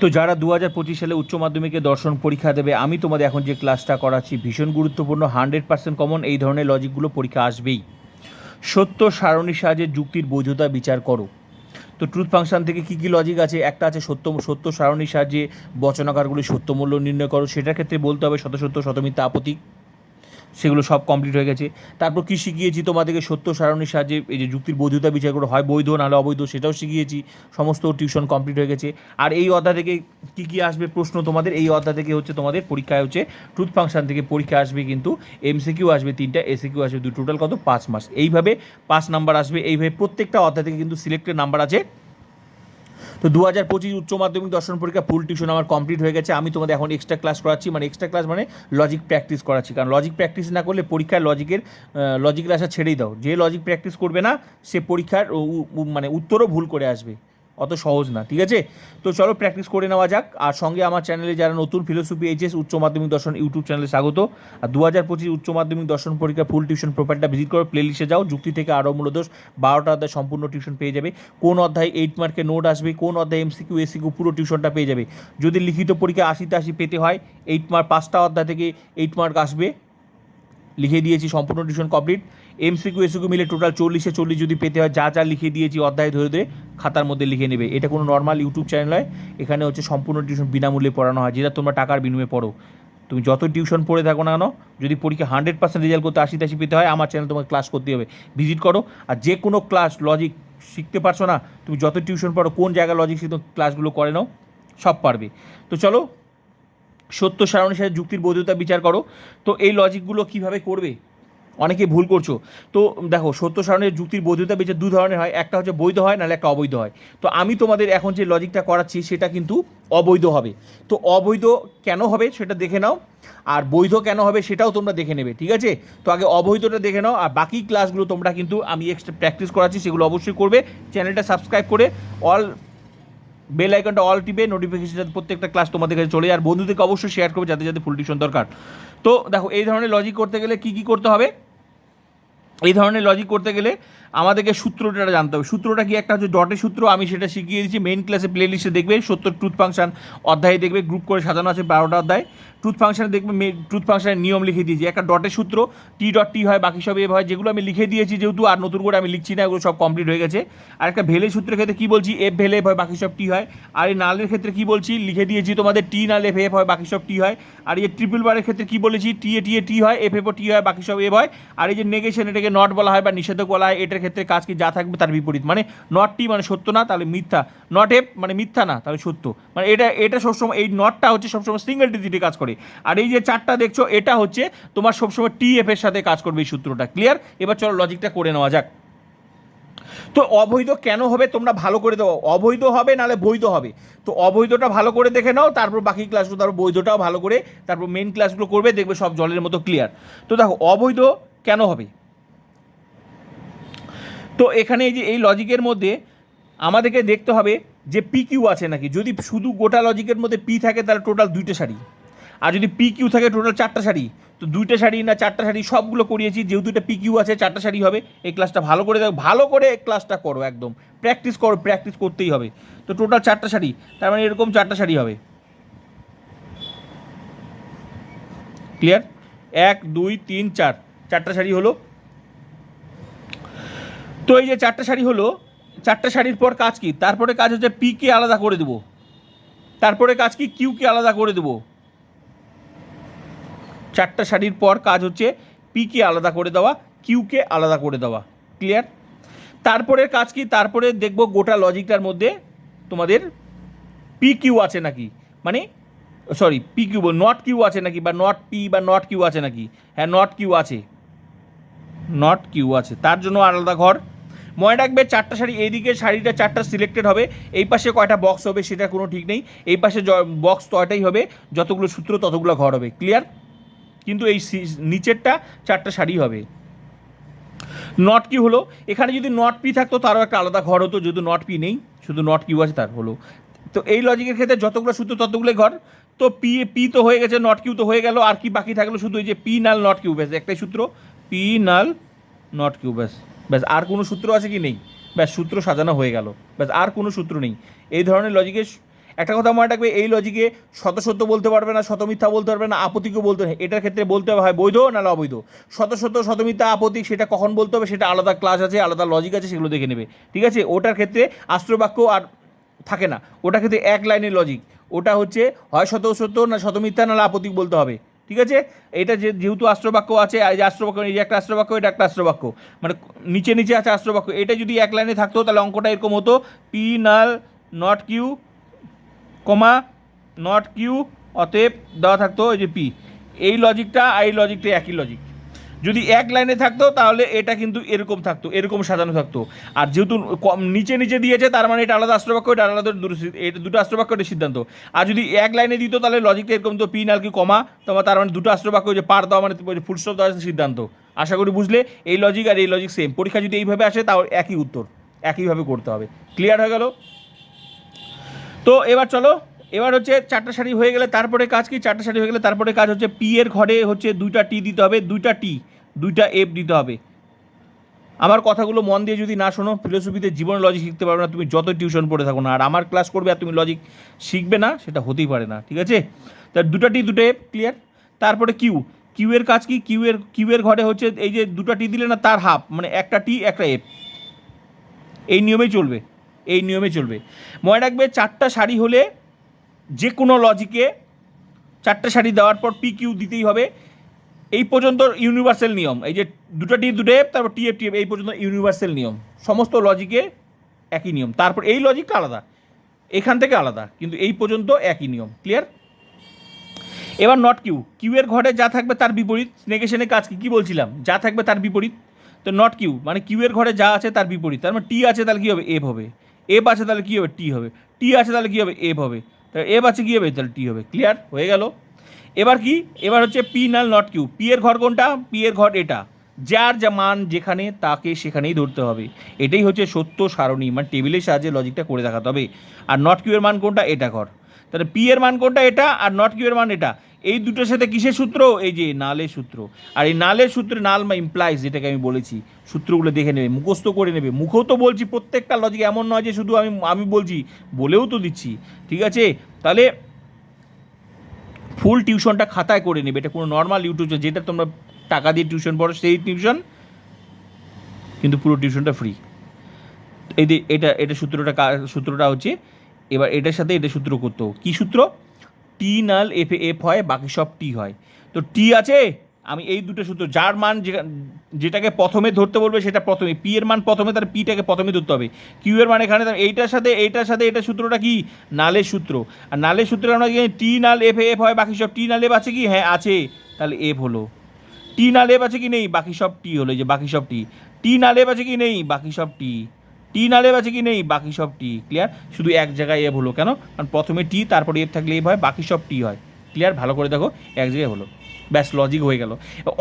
তো যারা দু হাজার পঁচিশ সালে উচ্চ মাধ্যমিকে দর্শন পরীক্ষা দেবে, আমি তোমাদের এখন যে ক্লাসটা করাচ্ছি ভীষণ গুরুত্বপূর্ণ হান্ড্রেড পার্সেন্ট কমন এই ধরনের লজিকগুলো পরীক্ষা আসবেই। সত্য সারণীর সাহায্যে যুক্তির বৈধতা বিচার করো। তো ট্রুথ ফাংশন থেকে কী কী লজিক আছে? একটা আছে সত্য সত্য সারণীর সাহায্যে বচনাকারগুলি সত্য মূল্য নির্ণয় করো, সেটার ক্ষেত্রে বলতে হবে শত, সত্য শতমিথ্যা আপত্তি। সেগুলো সব কমপ্লিট হয়ে গেছে। তারপর কী শিখিয়েছি তোমাদেরকে? সত্য সারণীর সাহায্যে এই যে যুক্তির বৈধতা বিচার করে হয় বৈধ, নাহলে অবৈধ, সেটাও শিখিয়েছি। সমস্ত টিউশন কমপ্লিট হয়ে গেছে। আর এই অধ্যায় থেকে কী কী আসবে প্রশ্ন তোমাদের? এই অধ্যায় থেকে হচ্ছে তোমাদের পরীক্ষায় হচ্ছে ট্রুথ ফাংশন থেকে পরীক্ষা আসবে কিন্তু এমসিকিউ আসবে তিনটা এসিকিউ আসবে দুই টোটাল কত? পাঁচ মাস এইভাবে পাঁচ নাম্বার আসবে। এইভাবে প্রত্যেকটা অধ্যায় থেকে কিন্তু সিলেক্টেড নাম্বার আছে। তো দু হাজার পঁচিশ উচ্চ মাধ্যমিক দর্শন পরীক্ষা ফুল টিউশন আমার কমপ্লিট হয়ে গেছে। আমি তোমাদের এখন এক্সট্রা ক্লাস করাচ্ছি মানে এক্সট্রা ক্লাস মানে লজিক প্র্যাকটিস করাচ্ছি। কারণ লজিক প্র্যাকটিস না করলে পরীক্ষায় লজিকের লজিকের আশা ছেড়েই দাও। যে লজিক প্র্যাকটিস করবে না, সে পরীক্ষার মানে উত্তরও ভুল করে আসবে। অত সহজ না, ঠিক আছে? তো চলো প্র্যাকটিস করে নেওয়া যাক। আর সঙ্গে আমার চ্যানেলে যারা নতুন ফিলোসফি এইচএস উচ্চ মাধ্যমিক দর্শন ইউটিউব চ্যানেলে স্বাগত। আর দু হাজার পঁচিশ উচ্চ মাধ্যমিক দর্শন পরীক্ষা ফুল টিউশন প্রোফাইলটা ভিজিট করো প্লে লিস্টে যাও। যুক্তি থেকে আরও মূলদোষ বারোটা অধ্যায় সম্পূর্ণ টিউশন পেয়ে যাবে। কোন অধ্যায় এইট মার্কের নোট আসবে, কোন অধ্যায় এমসিকিউ এসিকিউ পুরো টিউশনটা পেয়ে যাবে। যদি লিখিত পরীক্ষা আশিতে আশি পেতে হয় এইট মার্ক পাঁচটা অধ্যায় থেকে এইট মার্ক আসবে। লিখে দিয়েছি, সম্পূর্ণ টিউশন কমপ্লিট এমসিকিউ এসিকিউ মিলে টোটাল চল্লিশে চল্লিশ যদি পেতে হয়, যা যা লিখে দিয়েছি অধ্যায় ধরে ধরে খাতার মধ্যে লিখে নেবে। এটা কোনো নর্মাল ইউটিউব চ্যানেল নয়। এখানে হচ্ছে সম্পূর্ণ টিউশন বিনামূল্যে পড়ানো হয়। যেটা তোমরা টাকার বিনিময়ে পড়ো। তুমি যত টিউশন পড়ে থাকো না কেন, যদি পরীক্ষা হান্ড্রেড পার্সেন্ট রেজাল্ট করতে আশি তাশি পেতে হয়, আমার চ্যানেল তোমাকে ক্লাস করতে হবে। ভিজিট করো। আর যে কোনো ক্লাস লজিক শিখতে পারছ না, তুমি যত টিউশন পড়ো, কোন জায়গায় লজিক শিখতে ক্লাসগুলো করে নাও। সব পারবে। তো চলো, সত্য সারণের সাথে যুক্তির বৈধতা বিচার করো। তো এই লজিকগুলো কীভাবে করবে? অনেকে ভুল করছ। তো দেখো, সত্য সারণের যুক্তির বৈধতা বিচার দু ধরনের হয়, একটা হচ্ছে বৈধ হয়, নাহলে একটা অবৈধ হয়। তো আমি তোমাদের এখন যে লজিকটা করাচ্ছি, সেটা কিন্তু অবৈধ হবে। তো অবৈধ কেন হবে সেটা দেখে নাও, আর বৈধ কেন হবে সেটাও তোমরা দেখে নেবে, ঠিক আছে? তো আগে অবৈধটা দেখে নাও, আর বাকি ক্লাসগুলো তোমরা কিন্তু আমি এক্সট্রা প্র্যাকটিস করাচ্ছি, সেগুলো অবশ্যই করবে। চ্যানেলটা সাবস্ক্রাইব করে অল বেল আইকনটা অল টিপে নোটিফিকেশন প্রত্যেকটা ক্লাস তোমাদের কাছে চলে আর বন্ধুদেরকে অবশ্যই শেয়ার করবে যাতে যাতে ফুল টিউশন দরকার। তো দেখো, এই ধরনের লজিক করতে গেলে কি কি করতে হবে? এই ধরনের লজিক করতে গেলে আমাদেরকে সূত্রটা জানতে হবে। সূত্রটা কি? একটা হচ্ছে ডটের সূত্র। আমি সেটা শিখিয়ে দিচ্ছি। মেইন ক্লাসে প্লে লিস্টে দেখবে সত্তর ট্রুথ ফাংশন অধ্যায়ে দেখবে গ্রুপ করে সাজানো আছে বারোটা অধ্যায়। ট্রুথ ফাংশনে দেখবে ট্রুথ ফাংশনের নিয়ম লিখে দিয়েছি। একটা ডটের সূত্র টি ডট টি হয়, বাকি সব এভ হয়, যেগুলো আমি লিখে দিয়েছি যেহেতু আর নতুন করে আমি লিখছি না, এগুলো সব কমপ্লিট হয়ে গেছে। আর একটা ভেলে সূত্রের ক্ষেত্রে কী বলছি? এফ ভেলে এফ হয়, বাকি সব টি হয়। আর এই নালের ক্ষেত্রে কী বলছি? লিখে দিয়েছি তোমাদের টি নাল এফ এফ হয়, বাকি সব টি হয়। আর এই ট্রিপল বারের ক্ষেত্রে কী বলেছি? টি এ টি এ টি হয় এফ এফ টি হয়, বাকি সব এফ হয়। আর এই যে নেগেশন এটাকে নট বলা হয় বা নিষেধক বলা হয়, এটার ক্ষেত্রে কাজ কি যা থাকবে তার বিপরীত। মানে নট টি মানে সত্য না, তাহলে মিথ্যা। নট এফ মানে মিথ্যা না, তাহলে সত্য। মানে এটা এটা সবসময়, এই নটটা হচ্ছে সবসময় সিঙ্গেল ডিজিটে কাজ করে। আর এই যে চারটা দেখছ, এটা হচ্ছে তোমার সবসময় টি এফ এর সাথে কাজ করবে এই সূত্রটা। ক্লিয়ার এবার চলো লজিকটা করে নেওয়া যাক। তো অবৈধ কেন হবে তোমরা ভালো করে দাও অবৈধ হবে নাহলে বৈধ হবে। তো অবৈধটা ভালো করে দেখে নাও, তারপর বাকি ক্লাসগুলো তারপর বৈধটাও ভালো করে, তারপর মেন ক্লাসগুলো করবে, দেখবে সব জলের মতো ক্লিয়ার তো দেখো, অবৈধ কেন হবে? তো এখানে এই যে, এই লজিকের মধ্যে আমাদেরকে দেখতে হবে যে পি কিউ আছে নাকি। যদি শুধু গোটা লজিকের মধ্যে পি থাকে, তাহলে টোটাল দুইটা শাড়ি আর যদি পি কিউ থাকে টোটাল চারটা শাড়ি তো দুইটা শাড়ি না চারটা শাড়ি সবগুলো করিয়েছি, যেহেতু এটা পি কিউ আছে, চারটা শাড়ি হবে। এই ক্লাসটা ভালো করে দেখো, ভালো করে এই ক্লাসটা করো একদম। প্র্যাকটিস করো প্র্যাকটিস করতেই হবে। তো টোটাল চারটা শাড়ি তার মানে এরকম চারটা শাড়ি হবে। ক্লিয়ার এক, দুই, তিন, চার। চারটা শাড়ি হলো তো এই যে চারটা শাড়ি হলো, চারটা শাড়ির পর কাজ কি? তারপরে কাজ হচ্ছে পি কে আলাদা করে দেবো। তারপরে কাজ কি? কিউ কে আলাদা করে দেবো। চারটা শাড়ির পর কাজ হচ্ছে পি কে আলাদা করে দেওয়া কিউ কে আলাদা করে দেওয়া। ক্লিয়ার তারপরে কাজ কি? তারপরে দেখব গোটা লজিকটার মধ্যে তোমাদের পি কিউ আছে নাকি? মানে sorry P Q not Q আছে নাকি? বা নট পি বা নট কিউ আছে নাকি? হ্যাঁ নট কিউ আছে। নট কিউ আছে। তার জন্য আলাদা ঘর। মনে রাখবে চারটা শাড়ি, এইদিকে শাড়িটা চারটা সিলেক্টেড হবে। এই পাশে কয়টা বক্স হবে সেটা কোনো ঠিক নেই। এই পাশে বক্স তয়টাই হবে, যতগুলো সূত্র ততগুলো ঘর হবে। ক্লিয়ার কিন্তু এই নিচেরটা চারটা শাড়ি হবে। নট কি হলো। এখানে যদি নট পি থাকতো, তারও একটা আলাদা ঘর হতো, যেহেতু নট পি নেই, শুধু নট কিউ আছে, তার হলো। তো এই লজিকের ক্ষেত্রে যতগুলো সূত্র, ততগুলোই ঘর। তো পি পি তো হয়ে গেছে নট কিউ তো হয়ে গেল। আর কি বাকি থাকল শুধু এই যে পি নাল নট কিউ ব্যাস, একটাই সূত্র। পি নাল নট কিউ ব্যাস। ব্যাস, আর কোনো সূত্র আছে কি নেই? ব্যাস, সূত্র সাজানো হয়ে গেল। ব্যাস, আর কোনো সূত্র নেই। এই ধরনের লজিকের একটা কথা মনে রাখবে, এই লজিকে শত সত্য বলতে পারবে না, শত মিথ্যা বলতে পারবে না, আপত্তিকেও বলতে হবে এটার ক্ষেত্রে বলতে হবে, হয় বৈধ নাহলে অবৈধ? শত সত্য, শত মিথ্যা আপত্তিক সেটা কখন বলতে হবে? সেটা আলাদা ক্লাস আছে, আলাদা লজিক আছে, সেগুলো দেখে নেবে। ঠিক আছে? ওটার ক্ষেত্রে আশ্রবাক্য আর থাকে না। ওটার ক্ষেত্রে এক লাইনের লজিক ওটা হচ্ছে, হয় শত সত্য না শত মিথ্যা, নাহলে আপত্তিক বলতে হবে। ঠিক আছে? এটা যে যেহেতু আশ্রবাক্য আছে যে আশ্রবাক্য, এই যে একটা আশ্রবাক্য, এটা একটা আশ্রবাক্য। মানে নিচে নিচে আছে আশ্রবাক্য। এটা যদি এক লাইনে থাকতো, তাহলে অঙ্কটা এরকম হতো P null not Q comma not Q অতএব দেওয়া থাকতো এই যে পি এই লজিকটা আর এই লজিকটা একই লজিক যদি এক লাইনে থাকতো, তাহলে এটা কিন্তু এরকম থাকতো, এরকম সাজানো থাকতো। আর যেহেতু কম- নিচে নিচে দিয়েছে, তার মানে এটা আলাদা আশ্রবাক্য এটা আলাদা এটা দুটো আশ্রবাক্য এটা সিদ্ধান্ত। আর যদি এক লাইনে দিত, তাহলে লজিকটা এরকম তো পি নাল কি কমা, তোমার তার মানে দুটো আশ্রবাক্য যে পার দেওয়া মানে ফুল স্টপ দেওয়া সিদ্ধান্ত। আশা করি বুঝলে, এই লজিক আর এই লজিক সেম পরীক্ষা যদি এইভাবে আসে, তাও একই উত্তর, একইভাবে করতে হবে। ক্লিয়ার হয়ে গেল? তো এবার চলো এবার হচ্ছে চারটা শাড়ি হয়ে গেলে তারপরে কাজ কি? চারটা শাড়ি হয়ে গেলে তারপরে কাজ হচ্ছে পি এর ঘরে হচ্ছে দুইটা টি দিতে হবে, দুইটা টি দুইটা এফ দিতে হবে। আমার কথাগুলো মন দিয়ে যদি না শোনো ফিলোসফিতে জীবনে লজিক শিখতে পারবে না, তুমি যত টিউশন পড়ে থাকো না, আর আমার ক্লাস করবে আর তুমি লজিক শিখবে না, সেটা হতেই পারে না, ঠিক আছে? তার দুটা টি দুটো এফ ক্লিয়ার তারপরে কিউ কিউ এর কাজ কি? কিউ এর কিউ এর ঘরে হচ্ছে এই যে দুটা টি দিলে না তার হাফ মানে একটা টি একটা এফ এই নিয়মেই চলবে, এই নিয়মে চলবে। মনে রাখবে, চারটা শাড়ি হলে যে কোনো লজিকে চারটে শাড়ি দেওয়ার পর পি কিউ দিতেই হবে। এই পর্যন্ত ইউনিভার্সাল নিয়ম। এই যে দুটো টি দুটো এফ তারপর টি এফ টি এফ এই পর্যন্ত ইউনিভার্সাল নিয়ম। সমস্ত লজিকে একই নিয়ম। তারপর এই লজিকটা আলাদা। এখান থেকে আলাদা। কিন্তু এই পর্যন্ত একই নিয়ম। ক্লিয়ার এবার নট কিউ কিউ এর ঘরে যা থাকবে তার বিপরীত। নেগেশনের কাজ কি? কী বলছিলাম? যা থাকবে তার বিপরীত। তো নট কিউ মানে কিউ এর ঘরে যা আছে তার বিপরীত। তার মানে টি আছে তাহলে কী হবে? এফ হবে। এফ আছে তাহলে কী হবে? টি হবে। টি আছে তাহলে কী হবে? এফ হবে। তাহলে এফ আছে কী হবে? তাহলে টি হবে। ক্লিয়ার হয়ে গেল। এবার কি? এবার হচ্ছে P null not Q P এর ঘর কোনটা? পি এর ঘর এটা। যার যা মান যেখানে, তাকে সেখানেই ধরতে হবে। এটাই হচ্ছে সত্য সারণী। মানে টেবিলের সাহায্যে লজিকটা করে দেখাতে হবে। আর নট কিউ এর মান কোনটা? এটা ঘর। তাহলে পি এর মান কোনটা? এটা। আর নট কিউ এর মান এটা। এই দুটোর সাথে কিসের সূত্র? এই যে নালের সূত্র। আর এই নালের সূত্রে নাল বা ইমপ্লাইজ যেটাকে আমি বলেছি, সূত্রগুলো দেখে নেবে, মুখস্থ করে নেবে। মুখেও তো বলছি, প্রত্যেকটা লজিক এমন নয় যে শুধু আমি আমি বলছি, বলেও তো দিচ্ছি। ঠিক আছে? তাহলে ফুল টিউশনটা খাতায় করে নেবে। এটা কোনো নর্মাল ইউটিউব যেটা তোমরা টাকা দিয়ে টিউশন পড়ো, সেই টিউশন কিন্তু পুরো টিউশনটা ফ্রি এই যে এটা এটা সূত্রটা সূত্রটা হচ্ছে, এবার এটার সাথে এটা সূত্র করতো কী সূত্র? টি নাল এফ এফ হয়, বাকি সব টি হয়। তো টি আছে, আমি এই দুটো সূত্র, যার মান যেটা- যেটাকে প্রথমে ধরতে বলবে সেটা প্রথমে পি এর মান প্রথমে তার পিটাকে প্রথমে ধরতে হবে। কিউ এর মান এখানে এইটার সাথে এইটার সাথে এটা সূত্রটা কি? নালের সূত্র। আর নালের সূত্র আমরা জানি? টি নাল এফ এফ হয়, বাকি সব টি নাল এফ আছে কি? হ্যাঁ আছে। তাহলে এফ হলো। টি নাল এফ আছে কি? নেই, বাকি সব টি হলো যে বাকি সব টি। টি নাল এফ আছে কি? নেই, বাকি সব টি। টি না লেভ আছে কি নেই? বাকি সব টি ক্লিয়ার শুধু এক জায়গায় এফ হলো কেন? কারণ প্রথমে টি, তারপরে এফ থাকলে এফ হয়, বাকি সব টি হয়। ক্লিয়ার ভালো করে দেখো, এক জায়গায় হলো। ব্যাস লজিক হয়ে গেল।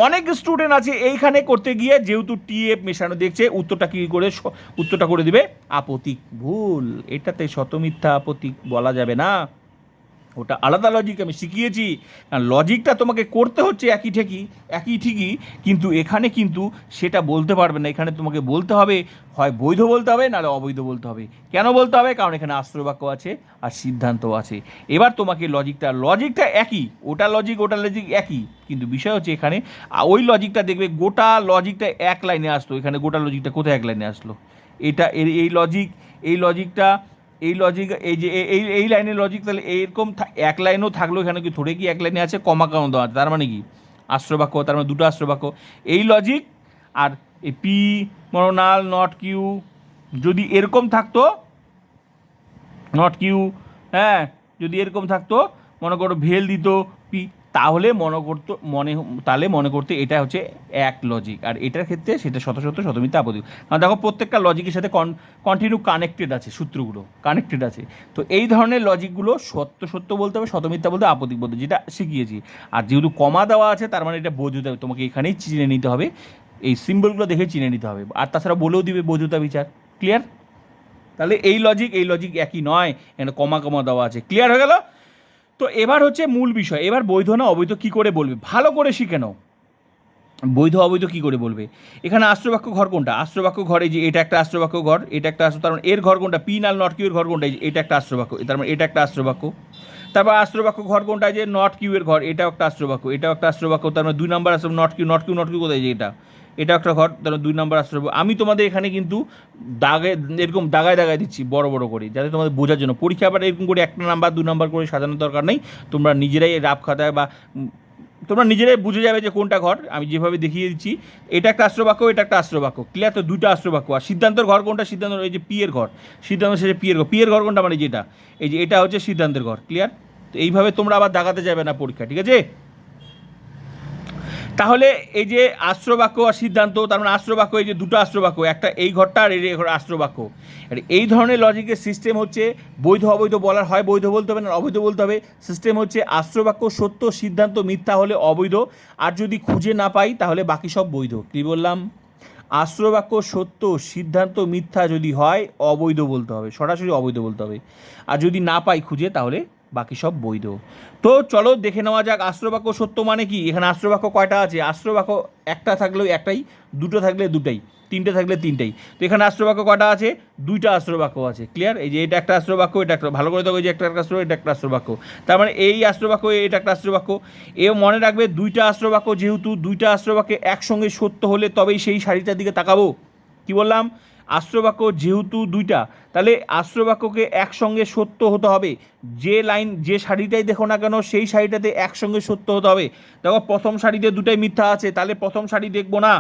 অনেক স্টুডেন্ট আছে এইখানে করতে গিয়ে যেহেতু টি এফ মেশানো দেখছে, উত্তরটা কী করে উত্তরটা করে দিবে? আপতিক ভুল। এটাতে শতমিথ্যা আপতিক বলা যাবে না। ওটা আলাদা লজিক আমি শিখিয়েছি। লজিকটা তোমাকে করতে হচ্ছে একই ঠিকই একই ঠিকই, কিন্তু এখানে কিন্তু সেটা বলতে পারবে না। এখানে তোমাকে বলতে হবে, হয় বৈধ বলতে হবে, নাহলে অবৈধ বলতে হবে। কেন বলতে হবে? কারণ এখানে আশ্রবাক্য আছে আর সিদ্ধান্ত আছে। এবার তোমাকে লজিকটা লজিকটা একই, ওটা লজিক ওটা লজিক একই, কিন্তু বিষয় হচ্ছে এখানে ওই লজিকটা দেখবে গোটা লজিকটা এক লাইনে আসতো এখানে গোটা লজিকটা কোথায় এক লাইনে আসলো? এটা এই লজিক এই লজিকটা এই লজিক এই যে, এই এই লাইনের লজিক তাহলে এইরকম এক লাইনও থাকল এখানে কি থোড়ে কি এক লাইনে আছে? কমা কেন দেওয়া আছে। তার মানে কি? আশ্রবাক্য, তার মানে দুটো আশ্রবাক্য। এই লজিক আর এই পি মরোনাল নট কিউ যদি এরকম থাকতো নট কিউ হ্যাঁ যদি এরকম থাকতো, মনে করো ভেল দিত তাহলে মনে করতো, মনে, তাহলে মনে করতে এটা হচ্ছে এক লজিক আর এটার ক্ষেত্রে সেটা শত শত শতমিতে আপত্তি কারণ দেখো প্রত্যেকটা লজিকের সাথে কন কন্টিনিউ কানেক্টেড আছে সূত্রগুলো কানেক্টেড আছে। তো এই ধরনের লজিকগুলো সত্য সত্য বলতে হবে, শতমিথ্যা বলতে আপত্তিক বলতে যেটা শিখিয়েছি। আর যেহেতু কমা দেওয়া আছে, তার মানে এটা বোঝতে হবে, তোমাকে এখানেই চিনে নিতে হবে। এই সিম্বলগুলো দেখে চিনে নিতে হবে। আর তাছাড়া বলেও দিবে বোঝতা বিচার। ক্লিয়ার তাহলে এই লজিক এই লজিক একই নয়। এখানে কমা কমা দেওয়া আছে। ক্লিয়ার হয়ে গেল? তো এবার হচ্ছে মূল বিষয়, এবার বৈধ না অবৈধ কী করে বলবে? ভালো করে শিখে নাও। বৈধ অবৈধ কী করে বলবে? এখানে আশ্রবাক্য ঘর কোনটা? আশ্রবাক্য ঘরে যে এটা একটা আশ্রবাক্য ঘর, এটা একটা আশ্র তার মানে এর ঘর কোনটা? পি নাল নট কিউ এর ঘর কোনটা? এটা একটা আশ্রবাক্য তার মানে এটা একটা আশ্রবাক্য তারপর আশ্রবাক্য ঘর কোনটা যে নট কিউ এর ঘর, এটাও একটা আশ্রবাক্য এটাও একটা আশ্রবাক্য তার মানে দুই নম্বর আশ্রম not Q not Q not Q কোথায় যে এটা? এটা একটা ঘর মানে দুই নাম্বার আশ্রবাক্য আমি তোমাদের এখানে কিন্তু দাগে, এরকম দাগায় দাগায় দিচ্ছি, বড় বড় করে, যাতে তোমাদের বোঝার জন্য। পরীক্ষা আবার এরকম করে একটা নাম্বার, দু নাম্বার করে সাজানোর দরকার নেই। তোমরা নিজেরাই রাফ খাতায় বা তোমরা নিজেরাই বুঝে যাবে যে কোনটা ঘর। আমি যেভাবে দেখিয়ে দিচ্ছি, এটা একটা আশ্রবাক্য এটা একটা আশ্রবাক্য ক্লিয়ার তো? দুটো আশ্রবাক্য আর সিদ্ধান্তের ঘর কোনটা? সিদ্ধান্ত এই যে পিয়ের ঘর। সিদ্ধান্ত শেষে পিয়ের ঘর। পিয়ের ঘর কোনটা? মানে যেটা। এই যে এটা হচ্ছে সিদ্ধান্তের ঘর। ক্লিয়ার তো এইভাবে তোমরা আবার দাগাতে যাবে না পরীক্ষা, ঠিক আছে? তাহলে এই যে আশ্রবাক্য আর সিদ্ধান্ত, তার মানে আশ্রবাক্য এই যে দুটো আশ্রবাক্য একটা এই ঘরটা আর এই ঘর আশ্রবাক্য আর এই ধরনের লজিকের সিস্টেম হচ্ছে বৈধ, অবৈধ বলার হয়, বৈধ বলতে হবে না, অবৈধ বলতে হবে। সিস্টেম হচ্ছে আশ্রবাক্য সত্য, সিদ্ধান্ত, মিথ্যা হলে অবৈধ। আর যদি খুঁজে না পাই, তাহলে বাকি সব বৈধ। কী বললাম? আশ্রবাক্য সত্য, সিদ্ধান্ত, মিথ্যা যদি হয়, অবৈধ বলতে হবে। সরাসরি অবৈধ বলতে হবে। আর যদি না পাই খুঁজে, তাহলে বাকি সব বৈধ। তো চলো দেখে নেওয়া যাক আশ্রবাক্য সত্য মানে কি? এখানে আশ্রবাক্য কয়টা আছে? আশ্রবাক্য একটা থাকলেও একটাই, দুটো থাকলে দুটাই, তিনটে থাকলে তিনটেই। তো এখানে আশ্রবাক্য কটা আছে? দুইটা আশ্রবাক্য আছে ক্লিয়ার এই যে এটা একটা আশ্রবাক্য এটা একটা, ভালো করে দেখো যে একটা একটা আশ্র এটা একটা আশ্রবাক্য তার মানে এই আশ্রবাক্য এটা একটা আশ্রবাক্য এ মনে রাখবে, দুইটা আশ্রবাক্য যেহেতু দুইটা আশ্রবাক্যে একসঙ্গে সত্য হলে তবেই সেই শাড়িটার দিকে তাকাবো। কি বললাম? আশ্রবাক্য যেহেতু দুইটা, তাহলে আশ্রবাক্যকে একসঙ্গে সত্য হতে হবে। যে লাইন, যে শাড়িটাই দেখো না কেন, সেই শাড়িটাতে একসঙ্গে সত্য হতে হবে। দেখো, প্রথম শাড়িতে দুটাই মিথ্যা আছে, তাহলে প্রথম শাড়ি দেখব না।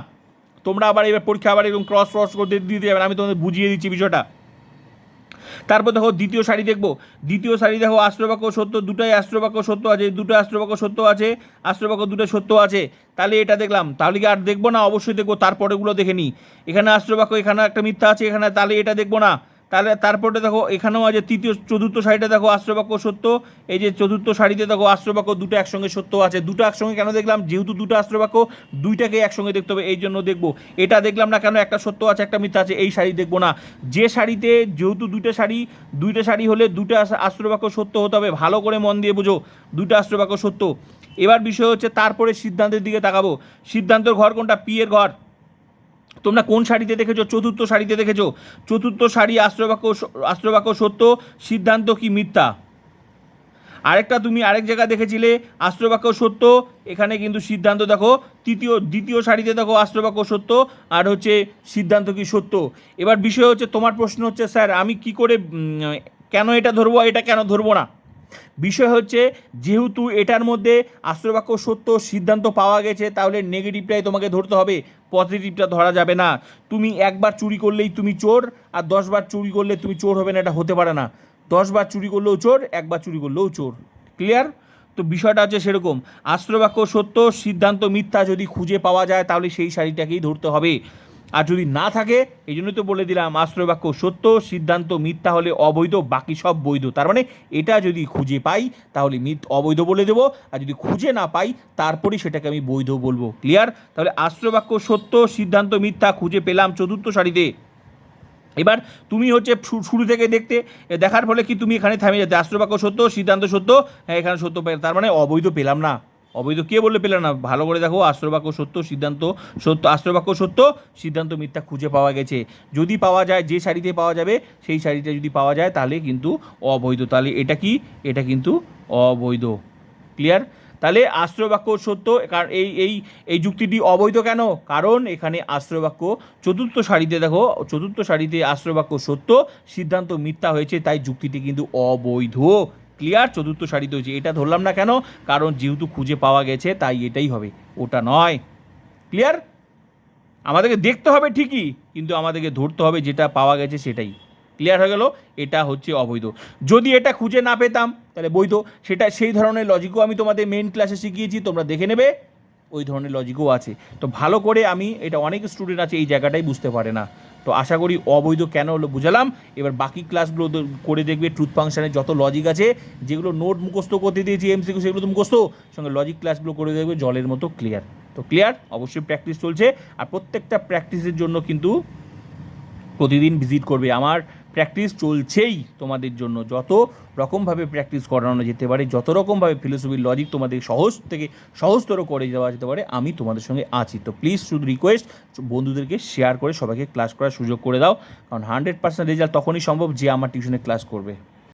তোমরা আবার এবার পরীক্ষা আবার এবং ক্রস ক্রস করতে দিতে যাবে আমি তোমাদের বুঝিয়ে দিচ্ছি বিষয়টা। তারপর দেখো দ্বিতীয় শাড়ি দেখব। দ্বিতীয় শাড়ি দেখো আশ্রবাক্য সত্য, দুটাই আশ্রবাক্য সত্য আছে, দুটো আশ্রবাক্য সত্য আছে আশ্রবাক্য দুটো সত্য আছে। তাহলে এটা দেখলাম। তাহলে কি আর দেখব না? অবশ্যই দেখব, তারপরেগুলো দেখে নিই। এখানে আশ্রবাক্য এখানে একটা মিথ্যা আছে, এখানে তাহলে এটা দেখব না। তাহলে তারপরে দেখো, এখানেও আছে তৃতীয়, চতুর্থ শাড়িটা দেখো আশ্রবাক্য সত্য। এই যে চতুর্থ শাড়িতে দেখো আশ্রবাক্য দুটো একসঙ্গে সত্য আছে। দুটো একসঙ্গে কেন দেখলাম? যেহেতু দুটো আশ্রবাক্য দুইটাকে একসঙ্গে দেখতে হবে, এই জন্য দেখব। এটা দেখলাম না কেন, একটা সত্য আছে, একটা মিথ্যা আছে, এই শাড়ি দেখব না। যে শাড়িতে, যেহেতু দুইটা শাড়ি দুইটা শাড়ি হলে দুটো আশ্রবাক্য সত্য হতে হবে। ভালো করে মন দিয়ে বুঝো, দুটো আশ্রবাক্য সত্য। এবার বিষয় হচ্ছে, তারপরে সিদ্ধান্তের দিকে তাকাবো। সিদ্ধান্তর ঘর কোনটা? পিয়ের ঘর। তোমরা কোন শাড়িতে দেখেছ? চতুর্থ শাড়িতে দেখেছ? চতুর্থ শাড়ি আশ্রবাক্য আশ্রবাক্য সত্য, সিদ্ধান্ত কি মিথ্যা? আরেকটা তুমি আরেক জায়গায় দেখেছিলে আশ্রবাক্য সত্য, এখানে কিন্তু সিদ্ধান্ত দেখো, তৃতীয়, দ্বিতীয় শাড়িতে দেখো আশ্রবাক্য সত্য, আর হচ্ছে সিদ্ধান্ত কি সত্য? এবার বিষয় হচ্ছে, তোমার প্রশ্ন হচ্ছে, স্যার, আমি কি করে কেন এটা ধরবো, এটা কেন ধরবো না? বিষয় হচ্ছে, যেহেতু এটার মধ্যে আশ্রবাক্য সত্য সিদ্ধান্ত পাওয়া গেছে, তাহলে নেগেটিভটাই তোমাকে ধরতে হবে, পজিটিভটা ধরা যাবে না। তুমি একবার চুরি করলেই তুমি চোর, আর দশবার চুরি করলে তুমি চোর হবে না, এটা হতে পারে না। দশবার চুরি করলেও চোর, একবার চুরি করলেও চোর। ক্লিয়ার তো বিষয়টা হচ্ছে সেরকম। আশ্রবাক্য সত্য, সিদ্ধান্ত মিথ্যা যদি খুঁজে পাওয়া যায়, তাহলে সেই শাড়িটাকেই ধরতে হবে। আর যদি না থাকে, এই জন্যই তো বলে দিলাম আশ্রয় বাক্য সত্য, সিদ্ধান্ত মিথ্যা হলে অবৈধ, বাকি সব বৈধ। তার মানে এটা যদি খুঁজে পাই, তাহলে মিথ অবৈধ বলে দেবো, আর যদি খুঁজে না পাই তারপরেই সেটাকে আমি বৈধ বলব। ক্লিয়ার তাহলে আশ্রয় বাক্য সত্য, সিদ্ধান্ত মিথ্যা খুঁজে পেলাম চতুর্থ সারিতে। এবার তুমি হচ্ছে শুরু থেকে দেখতে দেখার ফলে কি তুমি এখানে থামে যেতে আশ্রবাক্য সত্য, সিদ্ধান্ত সত্য? হ্যাঁ এখানে সত্য তার মানে অবৈধ পেলাম না। অবৈধ কে বললে পেলে না? ভালো করে দেখো আশ্রবাক্য সত্য, সিদ্ধান্ত সত্য আশ্রবাক্য সত্য, সিদ্ধান্ত মিথ্যা খুঁজে পাওয়া গেছে। যদি পাওয়া যায়, যে শাড়িতে পাওয়া যাবে, সেই শাড়িটা যদি পাওয়া যায়, তাহলে কিন্তু অবৈধ। তাহলে এটা কি? এটা কিন্তু অবৈধ। ক্লিয়ার তাহলে আশ্রয়বাক্য সত্য এই এই এই যুক্তিটি অবৈধ কেন? কারণ এখানে আশ্রয়বাক্য চতুর্থ সারিতে দেখো, চতুর্থ সারিতে আশ্রয়বাক্য সত্য, সিদ্ধান্ত মিথ্যা হয়েছে, তাই যুক্তিটি কিন্তু অবৈধ। ক্লিয়ার চতুর্থ সারিতে হয়েছে এটা ধরলাম না কেন? কারণ যেহেতু খুঁজে পাওয়া গেছে, তাই এটাই হবে। ওটা নয়। ক্লিয়ার আমাদেরকে দেখতে হবে ঠিকই, কিন্তু আমাদেরকে ধরতে হবে যেটা পাওয়া গেছে সেটাই। ক্লিয়ার হয়ে গেল? এটা হচ্ছে অবৈধ। যদি এটা খুঁজে না পেতাম, তাহলে বৈধ। সেটা, সেই ধরনের লজিকও আমি তোমাদের মেন ক্লাসে শিখিয়েছি, তোমরা দেখে নেবে। ওই ধরনের লজিকও আছে। তো ভালো করে আমি, এটা অনেক স্টুডেন্ট আছে, এই জায়গাটাই বুঝতে পারে না। তো আশা করি অবৈধ কেন হলো বুঝালাম। এবার বাকি ক্লাসগুলো করে দেখবে ট্রুথ ফাংশানের যত লজিক আছে, যেগুলো নোট মুখস্থ করতে দিয়েছি এমসিকিউ সেগুলো তো মুখস্থ। সঙ্গে লজিক ক্লাসগুলো করে দেখবে, জলের মতো ক্লিয়ার তো ক্লিয়ার অবশ্যই প্র্যাকটিস চলছে। আর প্রত্যেকটা প্র্যাকটিসের জন্য কিন্তু প্রতিদিন ভিজিট করবে আমার প্র্যাকটিস চলছেই তোমাদের জন্য। যত রকমভাবে প্র্যাকটিস করানো যেতে পারে, যত রকমভাবে ফিলোসফির লজিক তোমাদের সহজ থেকে সহজতর করে দেওয়া যেতে পারে, আমি তোমাদের সঙ্গে আছি। তো প্লিজ শুধু রিকোয়েস্ট বন্ধুদেরকে শেয়ার করে সবাইকে ক্লাস করার সুযোগ করে দাও। কারণ হান্ড্রেড পার্সেন্ট রেজাল্ট তখনই সম্ভব যে আমার টিউশনে ক্লাস করবে।